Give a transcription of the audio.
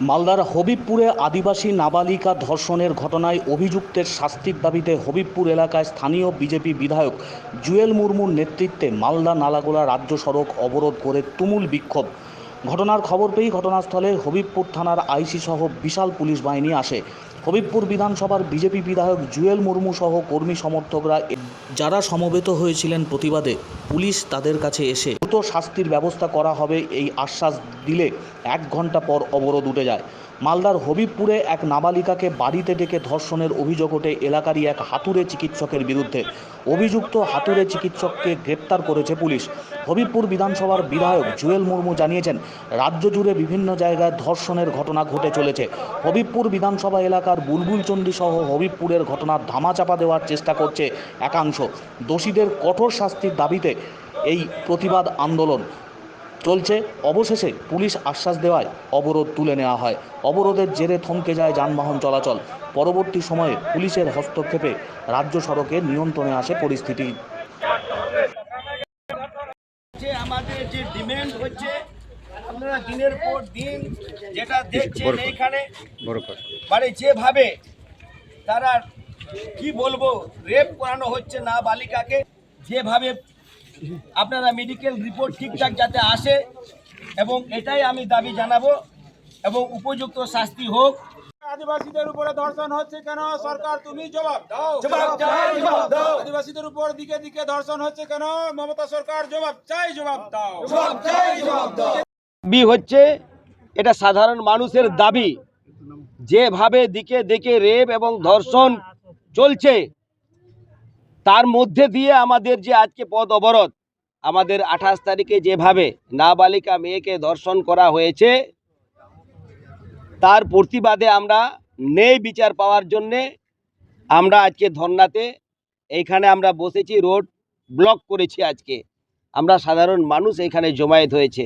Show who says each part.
Speaker 1: মালদার হবিবপুরে আদিবাসী নাবালিকা ধর্ষণের ঘটনায় অভিযুক্তের শাস্তির দাবিতে হবিবপুর এলাকায় স্থানীয় বিজেপি বিধায়ক জুয়েল মুর্মুর নেতৃত্বে মালদা নালাগোলা রাজ্য সড়ক অবরোধ করে তুমুল বিক্ষোভ। ঘটনার খবর পেয়েই ঘটনাস্থলে হবিবপুর থানার আইসি সহ বিশাল পুলিশ বাহিনী আসে। হবিবপুর বিধানসভার বিজেপি বিধায়ক জুয়েল মুর্মু সহ কর্মী সমর্থকরা যারা সমবেত হয়েছিলেন প্রতিবাদে পুলিশ তাদের কাছে এসে শাস্তির ব্যবস্থা করা হবে এই আশ্বাস দিলে এক ঘণ্টা পর অবরোধ উঠে যায়। মালদার হবিবপুরে এক নাবালিকাকে বাড়িতে ডেকে ধর্ষণের অভিযোগ ওঠে এলাকারই এক হাতুড়ে চিকিৎসকের বিরুদ্ধে। অভিযুক্ত হাতুড়ে চিকিৎসককে গ্রেপ্তার করেছে পুলিশ। হবিবপুর বিধানসভার বিধায়ক জুয়েল মুর্মু জানিয়েছেন, রাজ্য জুড়ে বিভিন্ন জায়গায় ধর্ষণের ঘটনা ঘটে চলেছে। হবিবপুর বিধানসভা এলাকার বুলবুলচন্ডী সহ হবিবপুরের ঘটনার ধামাচাপা দেওয়ার চেষ্টা করছে একাংশ। দোষীদের কঠোর শাস্তির দাবিতে এই প্রতিবাদ আন্দোলন চলছে। অবশেষে পুলিশ আশ্বাস দেওয়ায় অবরোধ তুলে নেওয়া হয়। অবরোধের জেরে থমকে যায় যানবাহন চলাচল। পরবর্তী সময়ে পুলিশের হস্তক্ষেপে রাজ্য সড়কে নিয়ন্ত্রণে আসে পরিস্থিতি।
Speaker 2: আমাদের যে ডিমান্ড হচ্ছে আপনারা দিনের পর দিন যেটা দেখছেন এইখানে মানে যেভাবে তারা কি বলব রেপ করানো হচ্ছে না বালিকাকে যেভাবে আপনারা মেডিকেল রিপোর্ট ঠিকঠাক যাতে আসে এবং এটাই আমি দাবি জানাব এবং উপযুক্ত শাস্তি হোক।
Speaker 3: আদিবাসীদের উপরে ধর্ষণ হচ্ছে কেন? সরকার তুমি জবাব দাও।
Speaker 2: জবাব জবাব দাও।
Speaker 3: আদিবাসীদের উপর দিকে দিকে ধর্ষণ হচ্ছে কেন? মমতা সরকার জবাব চাই জবাব দাও।
Speaker 2: বি হচ্ছে এটা সাধারণ মানুষের দাবি। যেভাবে দিকে দিকে রেপ এবং ধর্ষণ চলছে তার মধ্যে দিয়ে আমাদের যে আজকে পদ অবরোধ, আমাদের আঠাশ তারিখে যেভাবে নাবালিকা মেয়েকে ধর্ষণ করা হয়েছে, তার প্রতিবাদে আমরা নেই বিচার পাওয়ার জন্যে আমরা আজকে ধর্নাতে, এইখানে আমরা বসেছি, রোড ব্লক করেছি আজকে। আমরা সাধারণ মানুষ এখানে জমায়েত হয়েছে।